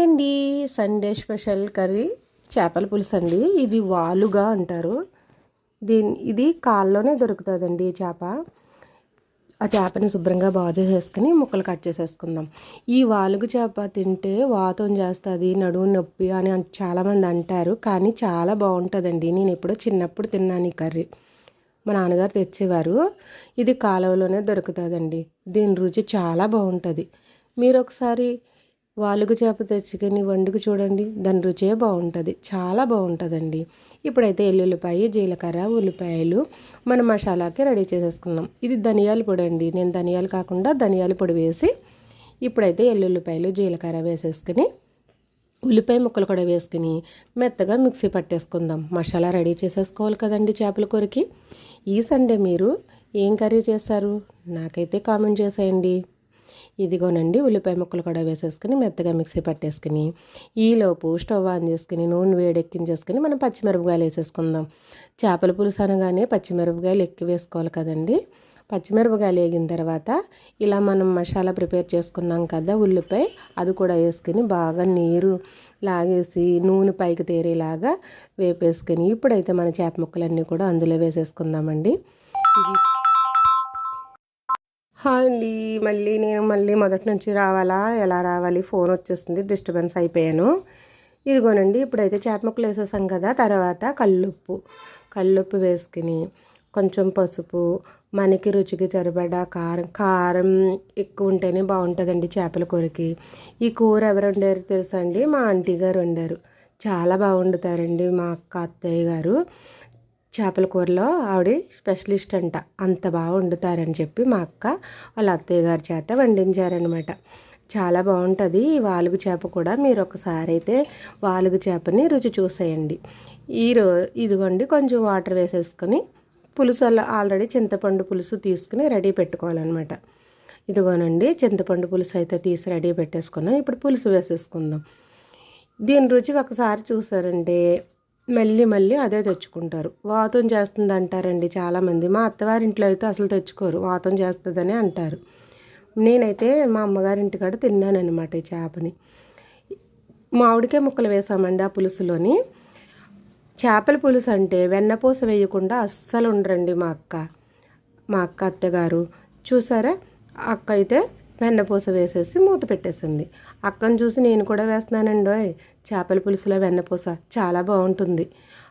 Hi అండి Sunday special curry చేపల పులుసు అండి. ఇది వాలుగా అంటారు. దీని ఇది కాల్లోనే దొరుకుతుందండి ఈ చేప. ఆ చేపని శుభ్రంగా బాగా చేసేసుకుని ముక్కలు కట్ చేసేసుకుందాం. ఈ వాలుగు చేప తింటే వాతం చేస్తుంది నడువు నొప్పి అని చాలామంది అంటారు. కానీ చాలా బాగుంటుందండి. నేను ఎప్పుడో చిన్నప్పుడు తిన్నాను ఈ కర్రీ. మా నాన్నగారు తెచ్చేవారు. ఇది కాలువలోనే దొరుకుతుందండి. దీని రుచి చాలా బాగుంటుంది. మీరు ఒకసారి వాలుగు చేప తెచ్చుకొని వండుకు చూడండి. దాని రుచే బాగుంటుంది. చాలా బాగుంటుందండి. ఇప్పుడైతే ఎల్లుల్లిపాయ జీలకర్ర ఉల్లిపాయలు మన మసాలాకి రెడీ చేసేసుకున్నాం. ఇది ధనియాల పొడి అండి. నేను ధనియాలు కాకుండా ధనియాల పొడి వేసి ఇప్పుడైతే ఎల్లుల్లిపాయలు జీలకర్ర వేసేసుకుని ఉల్లిపాయ ముక్కలు కూడా వేసుకుని మెత్తగా మిక్సీ పట్టేసుకుందాం. మసాలా రెడీ చేసేసుకోవాలి కదండి చేపల కూరకి. ఈ సండే మీరు ఏం కర్రీ చేశారు నాకైతే కామెంట్ చేసేయండి. ఇదిగోనండి ఉల్లిపాయ ముక్కలు కూడా వేసేసుకుని మెత్తగా మిక్సీ పట్టేసుకుని ఈలోపు స్టవ్ ఆన్ చేసుకుని నూనె వేడెక్కించేసుకుని మనం పచ్చిమిరపకాయలు వేసేసుకుందాం. చేపల పులుసు అనగానే పచ్చిమిరపకాయలు ఎక్కువ వేసుకోవాలి కదండి. పచ్చిమిరపకాయలు వేగిన తర్వాత ఇలా మనం మసాలా ప్రిపేర్ చేసుకున్నాం కదా ఉల్లిపాయ అది కూడా వేసుకుని బాగా నీరు లాగేసి నూనె పైకి తేరేలాగా వేపేసుకుని ఇప్పుడైతే మన చేప ముక్కలన్నీ కూడా అందులో వేసేసుకుందామండి. ఇది హాయ్ అండి మళ్ళీ నేను మళ్ళీ మొదటి నుంచి రావాలా ఎలా రావాలి ఫోన్ వచ్చేస్తుంది డిస్టర్బెన్స్ అయిపోయాను. ఇదిగోనండి ఇప్పుడైతే చేప ముక్కలు వేసేసాం కదా తర్వాత కల్లుప్పు. కల్లుప్పు వేసుకుని కొంచెం పసుపు మనకి రుచికి సరిపడా కారం కారం ఎక్కువ ఉంటేనే బాగుంటుందండి చేపల కూరకి. ఈ కూర ఎవరు వండారు తెలుసా అండి? మా ఆంటీ గారు వండారు. చాలా బాగుండుతారండి మా అక్క అత్తయ్య గారు. చేపల కూరలో ఆవిడ స్పెషలిస్ట్ అంట. అంత బాగా వండుతారని చెప్పి మా అక్క వాళ్ళ అత్తయ్య గారి చేత వండించారనమాట చాలా బాగుంటుంది. ఈ వాలుగు చేప కూడా మీరు ఒకసారి అయితే వాలుగు చేపని రుచి చూసేయండి. ఈరో ఇదిగోండి కొంచెం వాటర్ వేసేసుకొని పులుసు ఆల్రెడీ చింతపండు పులుసు తీసుకుని రెడీ పెట్టుకోవాలన్నమాట. ఇదిగోనండి చింతపండు పులుసు అయితే తీసి రెడీ పెట్టేసుకున్నాం. ఇప్పుడు పులుసు వేసేసుకుందాం. దీని రుచి ఒకసారి చూసారంటే మళ్ళీ మళ్ళీ అదే తెచ్చుకుంటారు. వాతం చేస్తుంది అంటారండి చాలామంది. మా అత్తవారింట్లో అయితే అసలు తెచ్చుకోరు. వాతం చేస్తుందని అంటారు. నేనైతే మా అమ్మగారింటికాడ తిన్నానమాట ఈ చేపని. మామిడికాయ ముక్కలు వేసామండి ఆ పులుసులోని. చేపల పులుసు అంటే వెన్నపూస వేయకుండా అస్సలు ఉండరండి మా అక్క. మా అక్క అత్తగారు. చూసారా? అక్క అయితే వెన్నపూస వేసేసి మూత పెట్టేసింది. అక్కను చూసి నేను కూడా వేస్తున్నానండి చేపల పులుసులో వెన్నపూస చాలా బాగుంటుంది.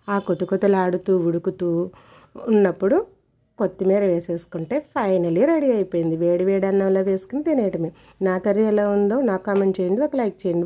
ఆ కొత్త కొత్తలాడుతూ ఉడుకుతూ ఉన్నప్పుడు కొత్తిమీర వేసేసుకుంటే ఫైనలీ రెడీ అయిపోయింది. వేడి వేడి అన్నంలో వేసుకుని తినేయటమే. నా కర్రీ ఎలా ఉందో నాకు కామెంట్ చేయండి ఒక లైక్ చేయండి.